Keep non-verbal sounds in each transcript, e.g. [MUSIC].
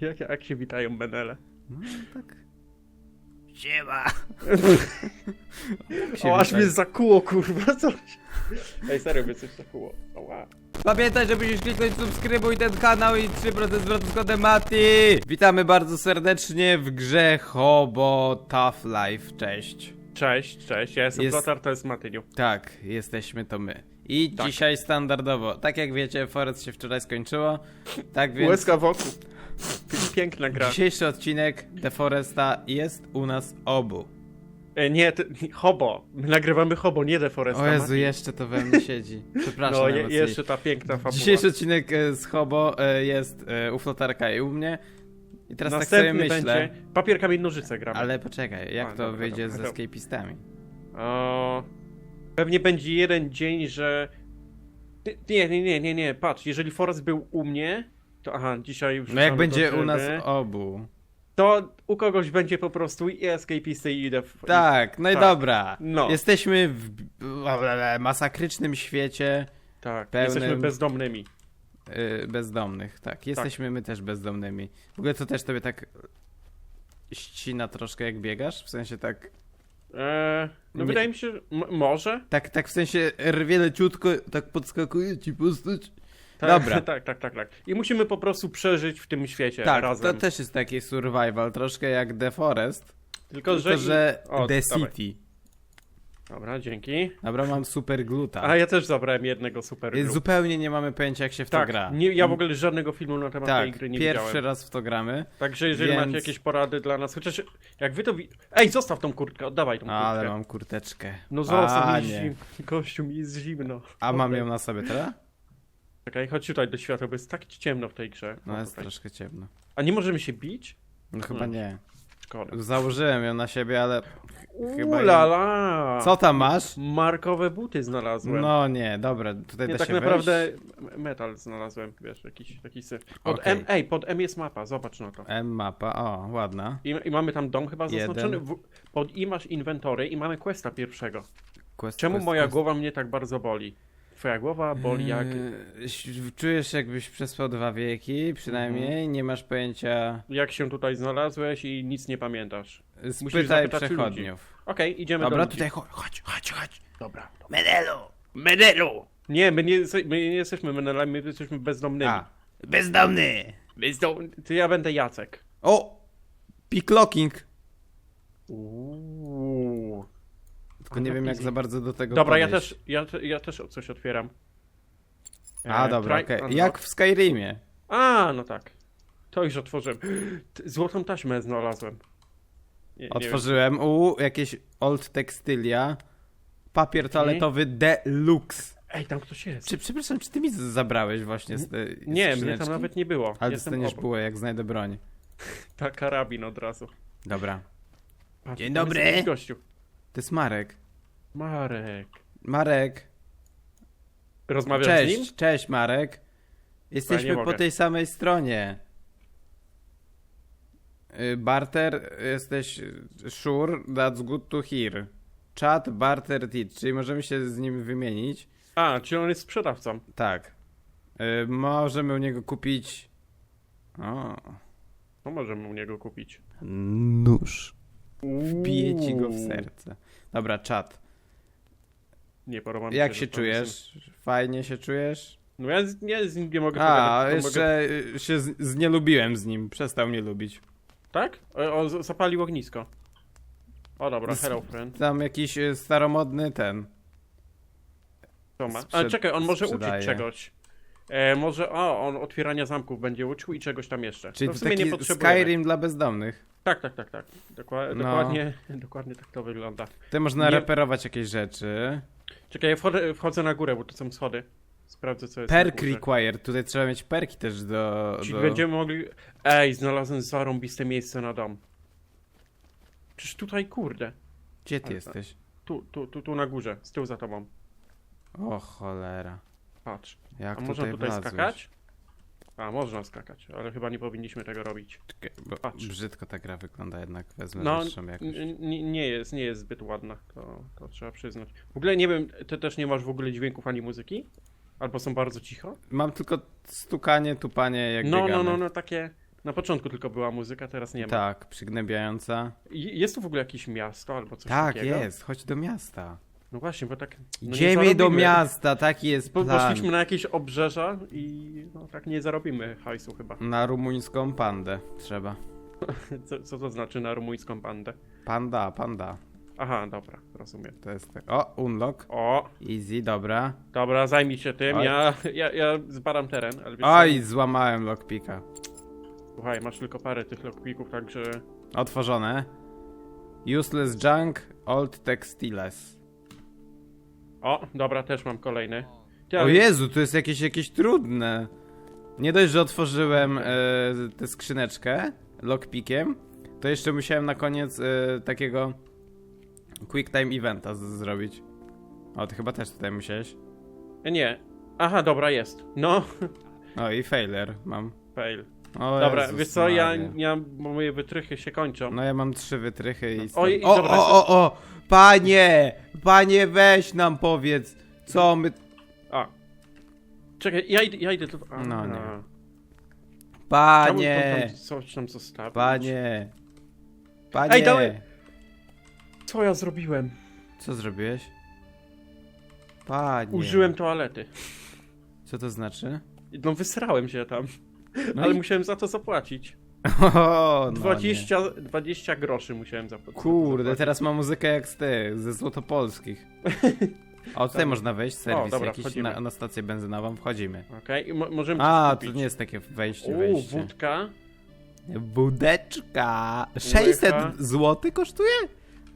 Jak, jak się witają Benele? No tak. Siema! O, aż mnie zakuło, kurwa, coś. Ej, serio mnie coś zakuło. Oła. Pamiętaj, że musisz kliknąć subskrybuj ten kanał i 3% zwrotu z kodem Mati! Witamy bardzo serdecznie w grze Hobo Tough Life. Cześć. Cześć, cześć, ja jestem Jest- to jest Matyniu. Tak, jesteśmy to my. I Tak. dzisiaj standardowo, tak jak wiecie, Forest się wczoraj skończyło, tak więc Łezka wokół. [LAUGHS] Piękna gra. dzisiejszy odcinek The Foresta jest u nas obu. E, nie, ty, Hobo. My nagrywamy Hobo, nie Deforesta. O Jezu, Mati. jeszcze to we mnie siedzi. [LAUGHS] Przepraszam No, je, jeszcze ta piękna fabuła. Dzisiejszy odcinek e, z Hobo e, jest e, u Flotarka i u mnie. I teraz tak Następny sobie myślę, będzie papier, kamień, nożyce gramy. ale poczekaj, jak A, to dobra, wyjdzie dobra, z escapistami? O, pewnie będzie jeden dzień, że... Nie, nie, nie, nie, nie, patrz, jeżeli Forest był u mnie, to aha, dzisiaj już... No jak będzie u nas obu. To u kogoś będzie po prostu i escapisty i def... Tak, no i Tak. dobra. No. Jesteśmy w w masakrycznym świecie Tak, pełnym- jesteśmy bezdomnymi. y, bezdomnych. Tak, jesteśmy my też bezdomnymi. W ogóle to też tobie tak ścina troszkę jak biegasz? W sensie tak, Eee, no Nie- wydaje mi się, może. tak, tak w sensie rwie leciutko, tak podskakuje ci postać. Tak, Dobra. [LAUGHS] tak, tak, tak, tak. I musimy po prostu przeżyć w tym świecie Tak, razem. to też jest taki survival, troszkę jak The Forest. Tylko, że... Tylko, że O, The dawaj. City. Dobra, dzięki. Dobra, mam super gluta. A ja też zabrałem jednego super gru. Zupełnie nie mamy pojęcia jak się w to Tak, gra. nie, ja w ogóle żadnego filmu na temat tej tak, gry nie pierwszy widziałem. raz w to gramy. Także jeżeli więc- macie jakieś porady dla nas, chociaż jak wy to. Ej, zostaw tą kurtkę, oddawaj tą kurtkę. Ale mam kurteczkę. No zostaw, mi Panie. jest zimno. Gościu, mi jest zimno. A mam ją na sobie teraz? Czekaj, chodź tutaj do światła, bo jest tak ciemno w tej grze. No O, jest tutaj. troszkę ciemno. A nie możemy się bić? No chyba Hmm. nie. Szkoda. Założyłem ją na siebie, ale chyba Ulala! Co tam masz? Markowe buty znalazłem. No nie, dobra, tutaj Nie, da tak się naprawdę m- metal znalazłem, wiesz, jakiś taki syf. Pod Okej. M, ej, pod M jest mapa, zobacz na to. M mapa, o, ładna. I, I mamy tam dom chyba Jeden. zaznaczony. W, pod I masz inwentory i mamy questa pierwszego. Quest, Czemu quest, moja quest. głowa mnie tak bardzo boli? Twoja głowa boli jak... Yy, Czujesz jakbyś przespał dwa wieki, przynajmniej, Mhm. nie masz pojęcia. Jak się tutaj znalazłeś i nic nie pamiętasz. Spytaj zapytać przechodniów. Okej, idziemy Dobra, do tutaj chodź, chodź, chodź, chodź. Dobra. Medelu! Medelu! Nie, my nie, my nie jesteśmy menelami, my jesteśmy bezdomnymi. A, bezdomny! Bezdom... To ja będę Jacek. O! Picklocking! Uuu. Tylko nie wiem jak za bardzo do tego Dobra, ja też, ja, ja też coś otwieram. A, E, dobra, okej. unlock. Jak w Skyrimie. A, no tak. To już otworzyłem. [GASPS] Złotą taśmę znalazłem. Nie, nie Otworzyłem. U, jakieś old tekstylia. Papier toaletowy deluxe. Ej, tam ktoś jest. Czy, przepraszam, czy ty mi zabrałeś właśnie z tej Nie, mnie tam nawet nie było. Ale dostaniesz bułę, jak znajdę broń. [LAUGHS] Ta karabin od razu. Dobra. Patrz, Dzień dobry. gościu. To jest Marek. Marek. Marek. Rozmawiasz z nim? Cześć, cześć Marek. Jesteśmy po mogę. tej samej stronie. Y, Barter, jesteś sure, that's good to hear. Chat, barter, teach, czyli możemy się z nim wymienić. A, czy on jest sprzedawcą? Tak. Y, możemy u niego kupić... O. To możemy u niego kupić. Nóż. Wbije ci go w serce. Dobra, czat. Nie podoba mi Jak się czujesz? Fajnie się czujesz? No ja z, nie, z nim nie mogę A, pogadać, tylko jeszcze się z, znielubiłem z nim. Przestał mnie lubić. Tak? O, o, z- zapalił ognisko. O dobra, Z- hello friend. Tam jakiś y, staromodny ten. Co ma? sprzed- Ale czekaj, on może sprzedaje. uczyć czegoś. E, może, o, on otwierania zamków będzie uczył i czegoś tam jeszcze. Czyli to to w sumie nie taki potrzebujemy. Skyrim dla bezdomnych. Tak, tak, tak, tak. Dokła- No. Dokładnie, [LAUGHS] dokładnie tak to wygląda. Tutaj można Nie- reperować jakieś rzeczy. Czekaj, ja wchodzę, wchodzę na górę, bo to są schody. Sprawdzę, co jest Perk required. Tutaj trzeba mieć perki też do... Czyli do... będziemy mogli... Ej, znalazłem zarąbiste miejsce na dom. Przecież tutaj, kurde. Gdzie ty jesteś? Tu, tu, tu, tu na górze, z tyłu za tobą. O cholera. Patrz. Jak A można tutaj tutaj skakać? A, można skakać, ale chyba nie powinniśmy tego robić. Czekaj, bo Patrz. brzydko ta gra wygląda jednak. Wezmę No, wyższą jakoś. n- n- nie jest, nie jest zbyt ładna, to, to trzeba przyznać. W ogóle nie wiem, ty też nie masz w ogóle dźwięków ani muzyki? Albo są bardzo cicho? Mam tylko stukanie, tupanie jak No, no, biegamy. no, no, takie... Na początku tylko była muzyka, teraz nie ma. Tak, przygnębiająca. Jest tu w ogóle jakieś miasto albo coś Tak, takiego? jest, chodź do miasta. No właśnie, bo tak... No do miasta, taki jest Po, plan. poszliśmy na jakieś obrzeża i no tak nie zarobimy hajsu chyba. Na rumuńską pandę trzeba. [LAUGHS] Co, co to znaczy na rumuńską bandę? Panda, panda. Aha, dobra, rozumiem. To jest tak. O, unlock. O, Easy, dobra. dobra, zajmij się tym, Oj. ja, ja, ja zbadam teren, ale wiesz Oj, co? złamałem lockpicka. Słuchaj, masz tylko parę tych lockpicków, także... Otworzone. Useless junk, old textiles. O, dobra, też mam kolejny. Ty, O ale- Jezu, to jest jakieś, jakieś trudne. Nie dość, że otworzyłem e, tę skrzyneczkę lockpickiem, to jeszcze musiałem na koniec e, takiego quick time eventa z- zrobić. O, ty chyba też tutaj musiałeś. Nie. Aha, dobra, jest. No, O, i failure mam. fail. O, Dobra, Jezus wiesz co, ja, Maria. ja, moje wytrychy się kończą. No ja mam trzy wytrychy i... Oj, o, dobra, o, o, o! Panie! Panie, weź nam powiedz, co my... A. Czekaj, ja idę, ja idę tu... A, No, nie. Panie! tam, tam coś tam zostawić. Panie! Panie! Ej, dawaj- Co ja zrobiłem? Co zrobiłeś? Panie! Użyłem toalety. Co to znaczy? No wysrałem się tam, No ale i... musiałem za to zapłacić. [LAUGHS] O, no 20, 20 groszy musiałem zapłacić. Kurde, teraz ma muzykę jak z tych, ze Złotopolskich. O, tutaj Tam. można wejść, serwis dobra, jakiś na, na stację benzynową, wchodzimy. Okej, mo możemy A, to nie jest takie wejście, Uuu, wejście. wódka. Wódeczka! 600 Łycha. zł kosztuje?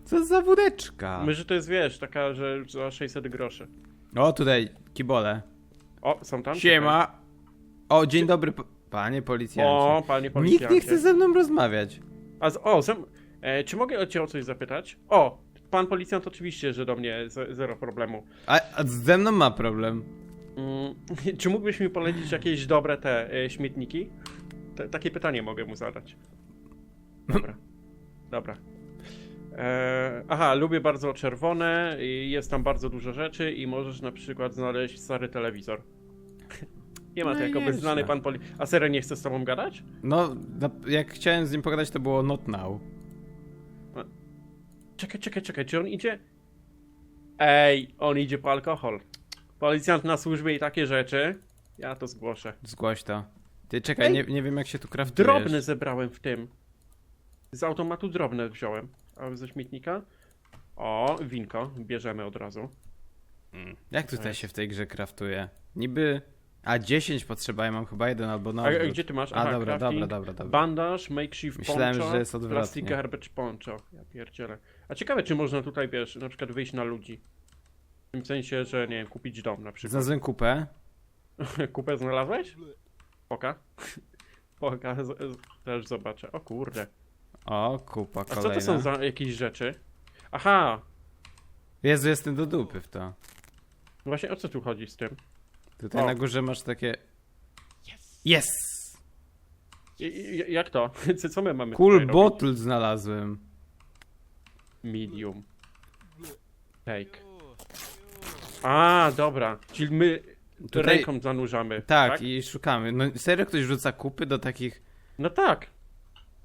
Co za wódeczka? My, że to jest, wiesz, taka, że za 600 groszy. O, tutaj kibole. O, są tam? Siema! O, dzień dobry, panie policjancie. O, panie policjancie. Nikt nie chce ze mną rozmawiać. A z, o, zem, e, czy mogę cię o coś zapytać? O, pan policjant oczywiście, że do mnie ze, zero problemu. A, a ze mną ma problem. Mm, [LAUGHS] czy mógłbyś mi polecić jakieś dobre te e, śmietniki? Te, takie pytanie mogę mu zadać. Dobra. Dobra. E, aha, lubię bardzo czerwone, i jest tam bardzo dużo rzeczy i możesz na przykład znaleźć stary telewizor. Nie ma No to i jako nieźle. bezznany pan poli... A serio nie chce z tobą gadać? No, jak chciałem z nim pogadać, to było not now. Czekaj, czekaj, czekaj, czy on idzie? Ej, on idzie po alkohol. Policjant na służbie i takie rzeczy. Ja to zgłoszę. Zgłoś to. Ty czekaj, Ej, nie, nie wiem jak się tu kraftujesz. Drobne zebrałem w tym. Z automatu drobne wziąłem. A ze śmietnika? O, winko. Bierzemy od razu. Jak tutaj się w tej grze kraftuje? Niby... A 10 potrzeba, ja mam chyba jeden albo na A, a gdzie ty masz? A, Aha, dobra, crafting, dobra, dobra, dobra. Bandaż, makeshift Myślałem, poncho, że jest odwrotnie. plastic garbage poncho. Ja pierdzielę. A ciekawe, czy można tutaj, wiesz, na przykład wyjść na ludzi. W tym sensie, że, nie wiem, kupić dom na przykład. Znalazłem kupę. [LAUGHS] Kupę znalazłeś? Poka. [LAUGHS] Poka, też zobaczę. O kurde. O, kupa A co kolejna. to są za jakieś rzeczy? Aha! Jezu, jestem do dupy w to. Właśnie o co tu chodzi z tym? Tutaj O. na górze masz takie... Yes! I, i, jak to? [LAUGHS] Co- Co my mamy Cool tutaj robić? bottle znalazłem. Medium. Take. A, dobra. Czyli my Tutaj- ręką zanurzamy. Tak, Tak, i szukamy. No serio ktoś rzuca kupy do takich... No tak.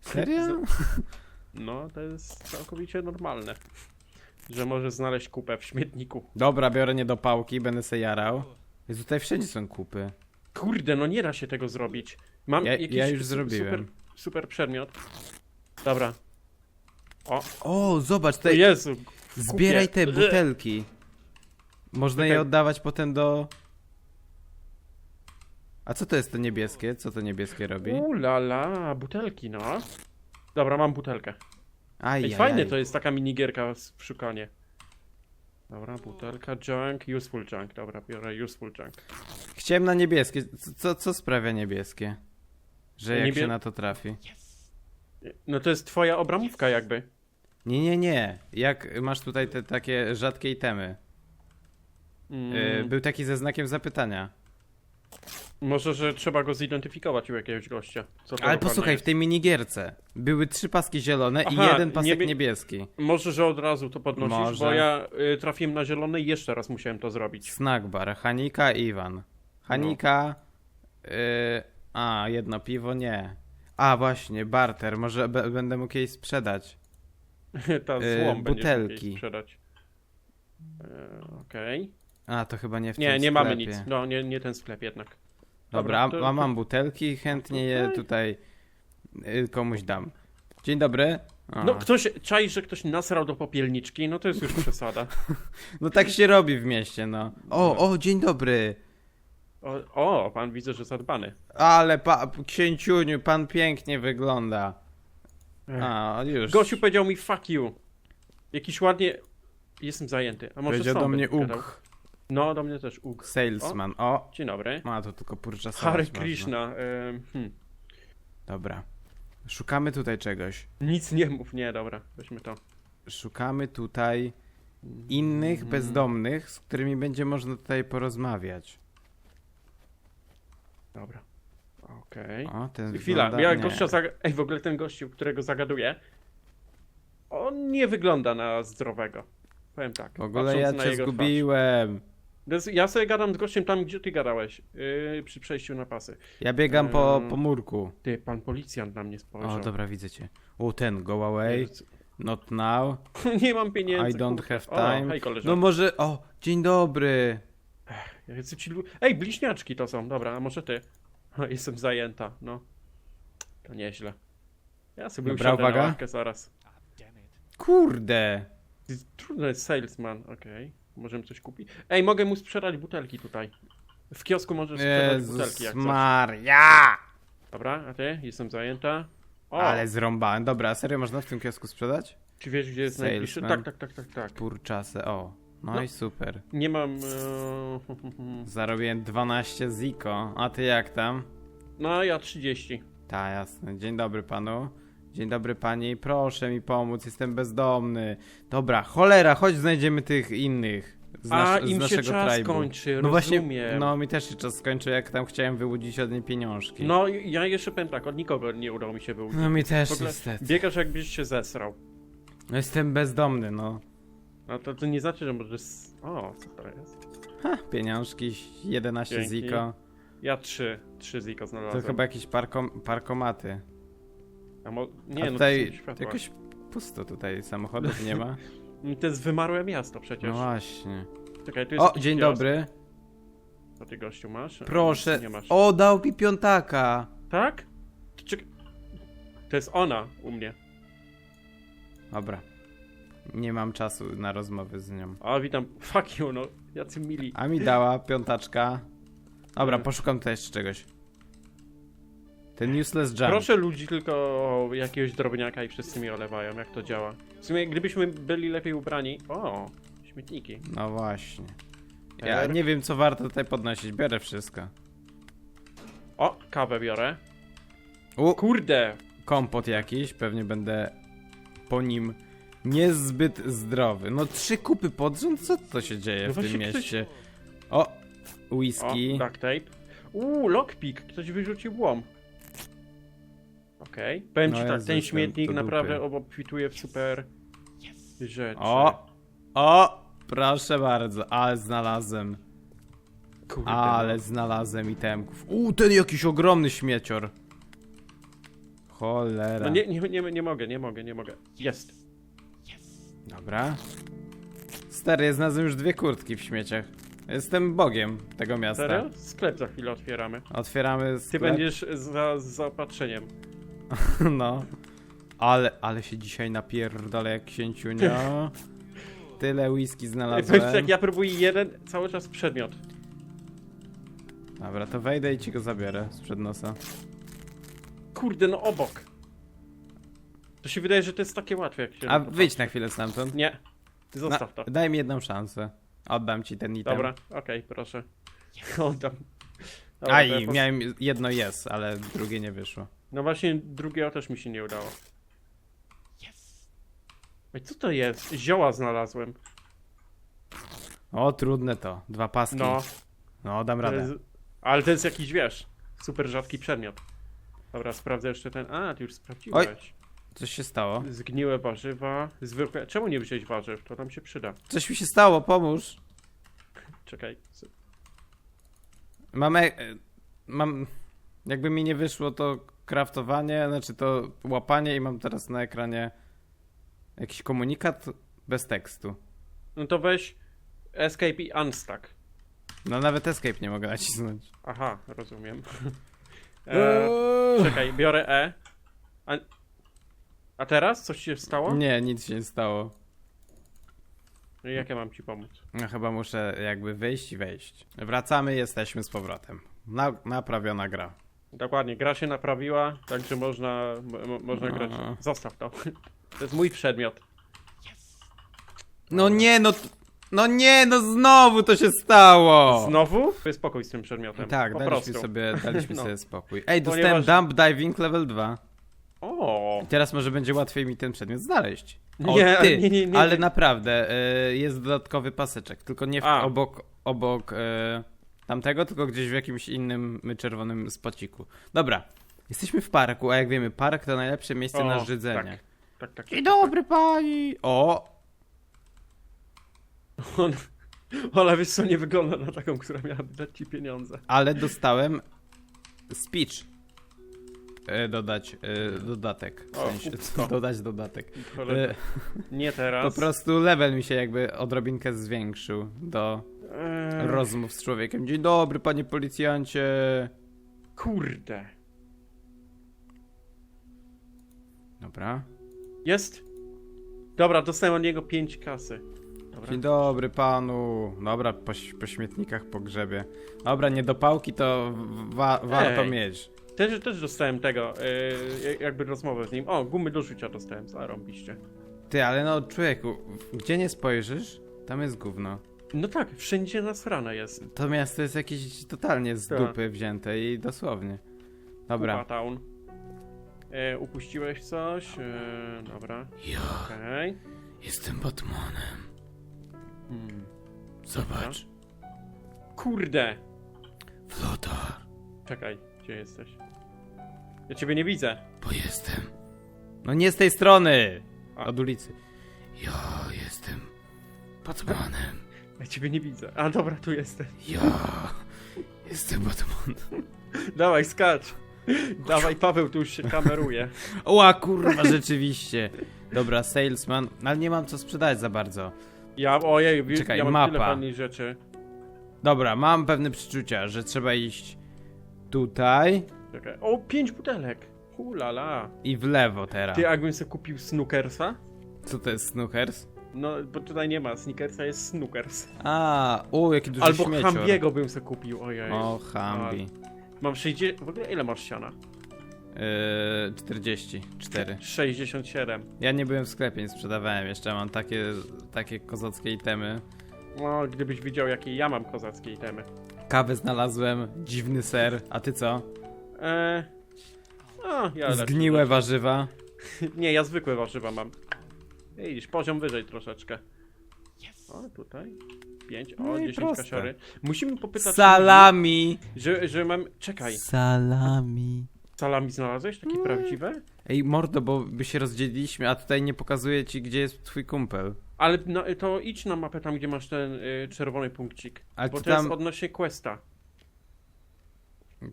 Serio? [LAUGHS] [LAUGHS] No, to jest całkowicie normalne. Że możesz znaleźć kupę w śmietniku. Dobra, biorę nie do pałki, będę se jarał. Jezu, tutaj wszędzie są kupy. Kurde, no nie da się tego zrobić. Mam Ja- jakiś ja już su- zrobiłem. Super, super przedmiot. Dobra. O, O, zobacz, o tutaj Jezu. zbieraj te butelki. Można je Czekaj. oddawać potem do... A co to jest to niebieskie? Co to niebieskie robi? U la la, butelki, no. Dobra, mam butelkę. Aj, Ej, aj, fajne aj. to jest taka minigierka w szukanie. Dobra, butelka, junk, useful junk. Dobra, biorę useful junk. Chciałem na niebieskie. Co, co, co sprawia niebieskie? Że jak Niebie- się na to trafi? No to jest twoja obramówka jakby. Nie, nie, nie. Jak masz tutaj te takie rzadkie itemy. Mm, Y, był taki ze znakiem zapytania. Może, że trzeba go zidentyfikować u jakiegoś gościa. Co to Ale dokładnie posłuchaj, w jest. tej minigierce były trzy paski zielone i Aha, jeden pasek niebie- niebieski. Może, że od razu to podnosisz, Może. bo ja y, trafiłem na zielone i jeszcze raz musiałem to zrobić. Snack bar, Hanika i Iwan. Hanika. Y, a, jedno piwo, nie. A, właśnie, barter. Może b- będę mógł jej sprzedać. [LAUGHS] Ta E, złom będziesz butelki. sprzedać. E, Okej. A, to chyba nie w Nie, tym nie mamy sklepie. nic. No, nie, nie ten sklep jednak. Dobra, a- to- a mam butelki i chętnie je tutaj y, komuś dam. Dzień dobry. O. No, ktoś, czai, że ktoś nasrał do popielniczki, no to jest już przesada. [LAUGHS] no tak się robi w mieście, no. O, o, dzień dobry. O, o, pan widzę, że zadbany. Ale pa, księciuniu, pan pięknie wygląda. A, już. Gościu powiedział mi fuck you. Jakiś ładnie... Jestem zajęty. A może Powiedział do mnie uk. No, do mnie też uk. Salesman. O, Dzień dobry. ma to tylko purcza Hare salad Krishna. hmm. Dobra. Szukamy tutaj czegoś. Nic nie mów, nie, dobra, weźmy to. Szukamy tutaj innych Mm. bezdomnych, z którymi będzie można tutaj porozmawiać. Dobra. Okej. O, ten Chwila, wygląda... ja gościa zaga... Ej, w ogóle ten gościu, którego zagaduję, on nie wygląda na zdrowego. Powiem tak. W ogóle ja cię zgubiłem. Twarz. Ja sobie gadam z gościem tam, gdzie ty gadałeś, yy, przy przejściu na pasy. Ja biegam po, po murku. Ty, pan policjant na mnie spojrzał. O, dobra, widzę cię. O, ten, go away, not now, [LAUGHS] nie mam pieniędzy. I don't kurwa. have O, time. hej koleżanko. No może, o, dzień dobry. Jacy ci Ej, bliźniaczki to są, dobra, a może ty? [LAUGHS] O, Jestem zajęta, no. To nieźle. Ja sobie Dobra, na uwaga. ławkę zaraz. Kurde. Trudny jest salesman, okej. Możemy coś kupić? Ej, mogę mu sprzedać butelki tutaj. W kiosku możesz sprzedać butelki jak coś. Maria. Dobra, a ty? Jestem zajęta. O, Ale zrąbałem. Dobra, a serio można w tym kiosku sprzedać? czy wiesz gdzie jest najbliższy? salesman. Tak, tak, tak, tak, tak. Purczasę, o. No, No. i super. Nie mam... E... [LAUGHS] Zarobiłem 12 ziko. A ty jak tam? No, ja 30. Ta, jasne. Dzień dobry panu. Dzień dobry pani. Proszę mi pomóc, jestem bezdomny. Dobra, cholera, chodź znajdziemy tych innych. Z, A, nasz, z im się naszego czas tribu. kończy, No właśnie, rozumiem. no mi też się czas skończył, jak tam chciałem wyłudzić od niej pieniążki. No, ja jeszcze powiem tak, od nikogo nie udało mi się wyłudzić. No mi też niestety. Biegasz jakbyś się zesrał. No jestem bezdomny, no. No to, to nie znaczy, że możesz... O, co to jest? Ha, pieniążki, 11 Dzięki. ziko. Ja trzy, trzy ziko To znalazłem. chyba jakieś parkom, parkomaty. A mo... Nie, A no tutaj to są jakoś pusto tutaj, samochodów nie ma. [LAUGHS] To jest wymarłe miasto przecież. No właśnie. Czekaj, tu jest O, jakiś dzień kiosk. dobry. Co ty gościu masz? Proszę. Nie masz. O, dał mi piątaka. Tak? To Czekaj. To jest ona u mnie. Dobra. Nie mam czasu na rozmowy z nią. A witam. Fuck you, no. Jacy mili. A mi dała piątaczka. Dobra, poszukam tutaj jeszcze czegoś. Ten useless jump. Proszę ludzi tylko o jakiegoś drobniaka i wszyscy mi olewają, jak to działa. W sumie, gdybyśmy byli lepiej ubrani... O, śmietniki. No właśnie. Ja nie wiem, co warto tutaj podnosić. Biorę wszystko. O, kawę biorę. U, Kurde! kompot jakiś. Pewnie będę po nim niezbyt zdrowy. No trzy kupy pod rząd? Co to się dzieje No w tym właśnie ktoś- mieście? O, O, whisky. duct tape. Uuu, lockpick. Ktoś wyrzucił łom. Okej. Powiem No ci tak, ten śmietnik dupy. naprawdę obfituje w super rzeczy. O, o, proszę bardzo, ale znalazłem. Kurde, Ale no. znalazłem itemków. U, ten jakiś ogromny śmiecior. Cholera. No nie, nie, nie, nie mogę, nie mogę, nie mogę. Jest. Dobra. Stary, ja znalazłem już dwie kurtki w śmieciach. Jestem bogiem tego miasta. Serio? Sklep za chwilę otwieramy. Otwieramy Ty sklep. będziesz za z zaopatrzeniem. [LAUGHS] No. Ale, ale się dzisiaj napierdolę jak księciunio. [LAUGHS] Tyle whisky znalazłem. Ci tak, ja próbuję jeden cały czas przedmiot. Dobra, to wejdę i ci go zabiorę sprzed nosa. Kurde, no obok. To się wydaje, że to jest takie łatwe jak się... A wyjdź na chwilę stamtąd. Nie. Zostaw to. Na, daj mi jedną szansę. Oddam ci ten item. Dobra, okej, proszę. [LAUGHS] Oddam. Dobra, A to ja i pos- miałem jedno jest, ale drugie nie wyszło. No właśnie, drugiego też mi się nie udało. Ej, co to jest? Zioła znalazłem. O, trudne to. Dwa paski. No, No, dam to radę. jest... ale to jest jakiś, wiesz, super rzadki przedmiot. Dobra, sprawdzę jeszcze ten... A, ty już sprawdziłeś. Coś się stało? Zgniłe warzywa, zwykłe... Czemu nie wziąć warzyw? To nam się przyda. Coś mi się stało, pomóż. Czekaj. Mam. E... Mam. Jakby mi nie wyszło, to kraftowanie, znaczy to łapanie i mam teraz na ekranie jakiś komunikat bez tekstu. No to weź escape i unstuck. No nawet escape nie mogę nacisnąć. Aha, rozumiem. [LAUGHS] E, czekaj, biorę E. A, a teraz? Coś się stało? Nie, nic się nie stało. Jak ja mam ci pomóc? No chyba muszę jakby wyjść i wejść. Wracamy, jesteśmy z powrotem. Na, naprawiona gra. Dokładnie, gra się naprawiła, także można, mo- mo- można grać. Zostaw to. To jest mój przedmiot. No nie, no... No nie, no znowu to się stało! Znowu? To jest spokój z tym przedmiotem. Tak, po daliśmy prostu. sobie, daliśmy [LAUGHS] No. sobie spokój. Ej, dostałem Ponieważ- dump diving level 2. O, teraz może będzie łatwiej mi ten przedmiot znaleźć. O, Nie, ty, nie, nie, nie, ale nie. naprawdę, y, jest dodatkowy paseczek, tylko nie w, A. obok, obok y, tamtego, tylko gdzieś w jakimś innym czerwonym spociku. Dobra, jesteśmy w parku, a jak wiemy, park to najlepsze miejsce O, na żydzenie. tak. tak, tak. Dzień dobry pani! O, On, Ola, wiesz co, nie wygląda na taką, która miałaby dać ci pieniądze. ale dostałem speech. Y, dodać y, dodatek, w O, sensie, upsko. dodać dodatek. Cholera, nie po teraz. prostu level mi się jakby odrobinkę zwiększył do Eee, rozmów z człowiekiem. Dzień dobry, panie policjancie. Kurde. Dobra. Jest? Dobra, dostałem od niego 5 kasy. Dobra. Dzień dobry panu. Dobra, po, po śmietnikach po grzebie. Dobra, nie do pałki to wa warto Ej. mieć. Też, też dostałem tego, yy, jakby rozmowę z nim. O, gumy do rzucia dostałem, zarąbiście. Ty, ale no człowieku, gdzie nie spojrzysz, tam jest gówno. No tak, wszędzie nasrane jest. To miasto jest jakieś totalnie z Tak. dupy wzięte i dosłownie. Dobra. Town. E, upuściłeś coś? E, dobra. Ja Okej. jestem Batmanem. Hmm. Zobacz. Kurde! Flotar, Czekaj, gdzie jesteś? Ja ciebie nie widzę. bo jestem. No nie z tej strony! A. Od ulicy. Ja jestem Batmanem. Ja ciebie nie widzę. A dobra, tu jesteś. Ja jestem Batman. [LAUGHS] Dawaj, skacz! Dawaj, Paweł, tu już się kameruje. [LAUGHS] Ła kurwa, rzeczywiście. Dobra, salesman, ale nie mam co sprzedać za bardzo. Ja, ojej, Czekaj, ja mam mapa. rzeczy. Dobra, mam pewne przeczucia, że trzeba iść tutaj Czekaj. O, pięć butelek! Hulala. i w lewo teraz. Ty, jakbym sobie kupił snookersa? Co to jest snookers? No, bo tutaj nie ma sneakersa, jest snookers. A, u, jaki duży Albo śmiecior. Hambiego bym sobie kupił, ojej. O, Hambi. Mam 60... W ogóle ile masz siana? Yy, 44. 67. Ja nie byłem w sklepie, nie sprzedawałem jeszcze, mam takie, takie kozackie itemy. No, gdybyś widział, jakie ja mam kozackie itemy. Kawę znalazłem, dziwny ser, a ty co? Eee... O, ja lepsze Zgniłe warzywa. [LAUGHS] Nie, ja zwykłe warzywa mam. Widzisz, poziom wyżej troszeczkę. O, tutaj. 5, o, No i 10 proste. kasiory. Musimy popytać... Salami! Że, że mam... Czekaj, Salami. salami znalazłeś? Takie prawdziwe? Ej, mordo, bo by się rozdzieliliśmy, a tutaj nie pokazuje ci, gdzie jest twój kumpel. Ale no, to idź na mapę tam, gdzie masz ten y, czerwony punkcik. Ale Bo to jest tam... odnośnie questa.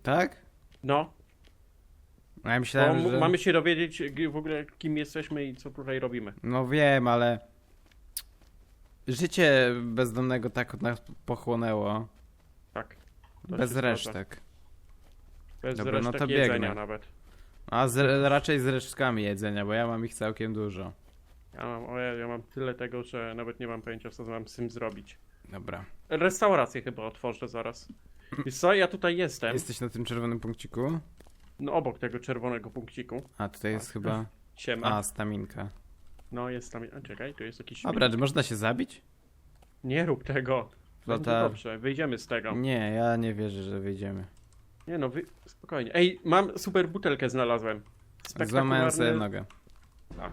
Tak? No, A ja myślałem, że... mamy się dowiedzieć w ogóle kim jesteśmy i co tutaj robimy. No wiem, ale... Życie bezdomnego tak nas pochłonęło. Tak. Bez resztek. Bez Dobra, no resztek to jedzenia biegnę. nawet. A z, raczej z resztkami jedzenia, bo ja mam ich całkiem dużo. Ja mam, ojej, ja mam tyle tego, że nawet nie mam pojęcia co mam z tym zrobić. Dobra. Restaurację chyba otworzę zaraz. [CLEARS THROAT] Wiesz co, ja tutaj jestem. Jesteś na tym czerwonym punkciku? No obok tego czerwonego punkciku. A, tutaj jest chyba... [LAUGHS] Siema. A, staminka. No jest tam. A czekaj, tu jest jakiś. Dobra, czy można się zabić? Nie rób tego. Będzie Flota... dobrze, wyjdziemy z tego. Nie, ja nie wierzę, że wyjdziemy. Nie no, wy... spokojnie. Ej, mam super butelkę znalazłem. Złamałem sobie Spektakularny. nogę. A.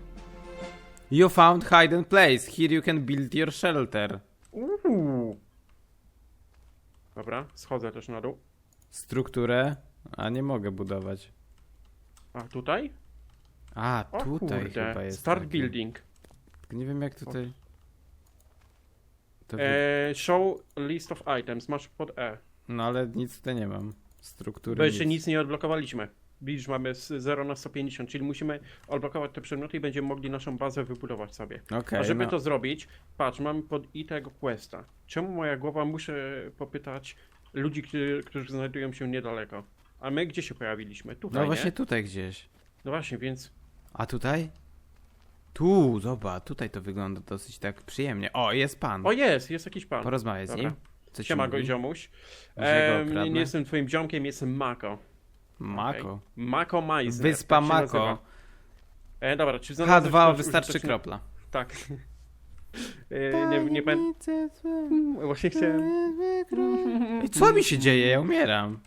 You found hidden place. Here you can build your shelter. Uuu. Dobra, schodzę też na dół. Strukturę. A nie mogę budować. A tutaj? A, O tutaj kurde. chyba jest. Start takie. building. Tylko Nie wiem jak tutaj. To wy- E, show list of items. Masz pod E. No ale nic tutaj nie mam. Struktury. Bo jeszcze nic. nic nie odblokowaliśmy. Widzisz, mamy z 0 na 150, czyli musimy odblokować te przedmioty i będziemy mogli naszą bazę wybudować sobie. Okej, A żeby no. to zrobić, patrz, mamy pod i tego questa. Czemu moja głowa muszę popytać ludzi, którzy, którzy znajdują się niedaleko? A my gdzie się pojawiliśmy? Tutaj, No właśnie nie? tutaj gdzieś. No właśnie, więc A tutaj? Tu, zobacz, tutaj to wygląda dosyć tak przyjemnie. O, jest pan. O jest, jest jakiś pan. Porozmawiaj z Dobra. nim. Co ci Siema mówi? go ziomuś. Może go Em, nie, okradnę? nie jestem twoim ziomkiem, jestem Mako. Mako. Okej. Mako Meisner. Wyspa tak Mako. E, dobra, czy znalazłeś H2 ktoś wystarczy kropla. Tak. [LAUGHS] E, nie, nie pamiętam. Właśnie chciałem. I co mi się dzieje? Ja umieram.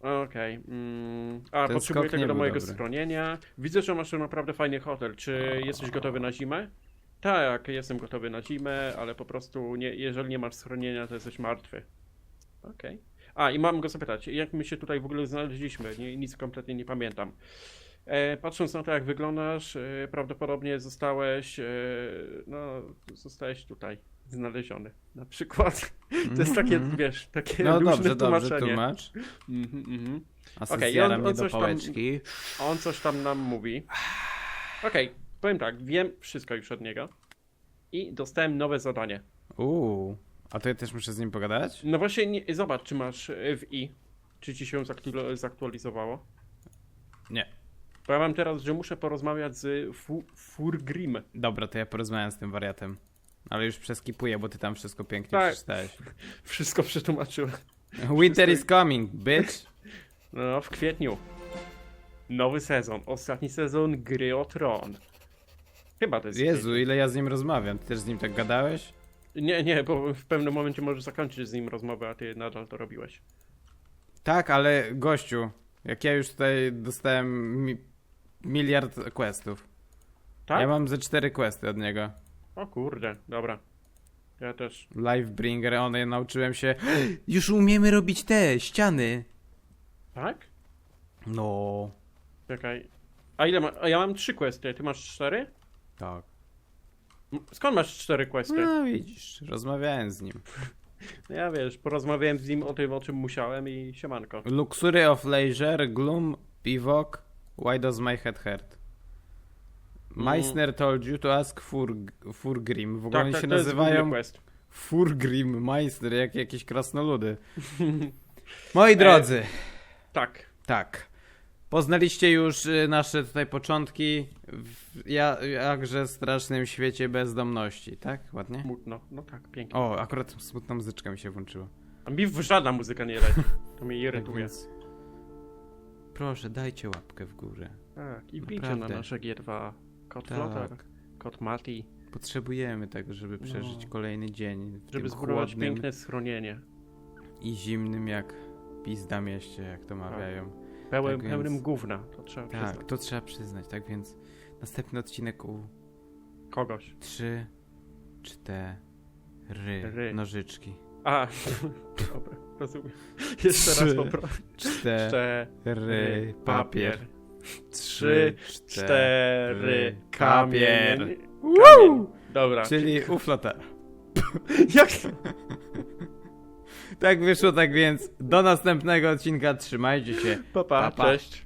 Okej. Mm, a, Ten potrzebuję tego do mojego dobry. schronienia. Widzę, że masz naprawdę fajny hotel. Czy jesteś gotowy na zimę? Tak, jestem gotowy na zimę, ale po prostu nie, jeżeli nie masz schronienia, to jesteś martwy. Okej. A, i mam go zapytać, jak my się tutaj w ogóle znaleźliśmy? Nie, nic kompletnie nie pamiętam. E, patrząc na to, jak wyglądasz, e, prawdopodobnie zostałeś, e, no, zostałeś tutaj znaleziony. Na przykład. To jest takie, Mhm. wiesz, takie No luźne dobrze, dobrze, tłumaczenie. tłumacz. Mhm, mhm. A Okej, okay, on- on coś tam-. On coś tam nam mówi. Okej, powiem tak, wiem wszystko już od niego. I dostałem nowe zadanie. Uuu. A to ja też muszę z nim pogadać? No właśnie, nie, zobacz, czy masz e, w i. Czy ci się zaktu- zaktualizowało? Nie. Bo ja mam teraz, że muszę porozmawiać z Fu- Furgrim. Dobra, to ja porozmawiam z tym wariatem. Ale już przeskipuję, bo ty tam wszystko pięknie Tak. przeczytałeś. [LAUGHS] Wszystko przetłumaczyłem. Winter is coming, bitch! [LAUGHS] No, w kwietniu. Nowy sezon. Ostatni sezon gry o tron. Chyba to jest. Jezu, ile ja z nim rozmawiam. Ty też z nim tak gadałeś? Nie, nie, bo w pewnym momencie możesz zakończyć z nim rozmowę, a ty nadal to robiłeś. Tak, ale gościu, jak ja już tutaj dostałem mi miliard questów. Tak? Ja mam ze cztery questy od niego. O kurde, dobra. Ja też. Livebringer, one ja nauczyłem się. [GASPS] Już umiemy robić te ściany. Tak? No. Czekaj. A ile ma... A ja mam trzy questy, ty masz cztery? Tak. Skąd masz cztery questy? No widzisz, rozmawiałem z nim. [LAUGHS] Ja wiesz, porozmawiałem z nim o tym, o czym musiałem i siemanko. Luxury of Leisure, Gloom, Pivok, Why does my head hurt? Meissner told you to ask Fur, Furgrim. W ogóle Tak, oni tak, się to jest nazywają główny quest. Furgrim, Meissner, jak jakieś krasnoludy. [LAUGHS] Moi drodzy, Tak. tak. Poznaliście już y, nasze tutaj początki w ja, jakże strasznym świecie bezdomności, tak? Ładnie? Smutno. No tak, pięknie. O, akurat smutna muzyczka mi się włączyła. A mi w- żadna muzyka nie leci. To mnie Tak irytuje. więc... Proszę, dajcie łapkę w górę. Tak, i wbijcie na Naprawdę. nasze G2. Kot Tak. Kot Mati, Potrzebujemy tego, żeby przeżyć No. kolejny dzień w żeby tym zbudować chłodnym piękne schronienie. i zimnym jak pizda mieście, jak to mawiają. Pełen, Tak pełnym więc- gówna, to trzeba Tak, przyznać. to trzeba przyznać, tak więc następny odcinek u Kogoś. 3, 4, Ry. nożyczki. A, [LAUGHS] dobra, rozumiem. Jeszcze raz Trzy, poproszę. 4, Cztery, papier. Trzy, cztery, kamień. Kamień. Dobra. Czyli uflota. [LAUGHS] Jak? Tak wyszło, tak więc do następnego odcinka. Trzymajcie się. Papa, Pa, pa. cześć.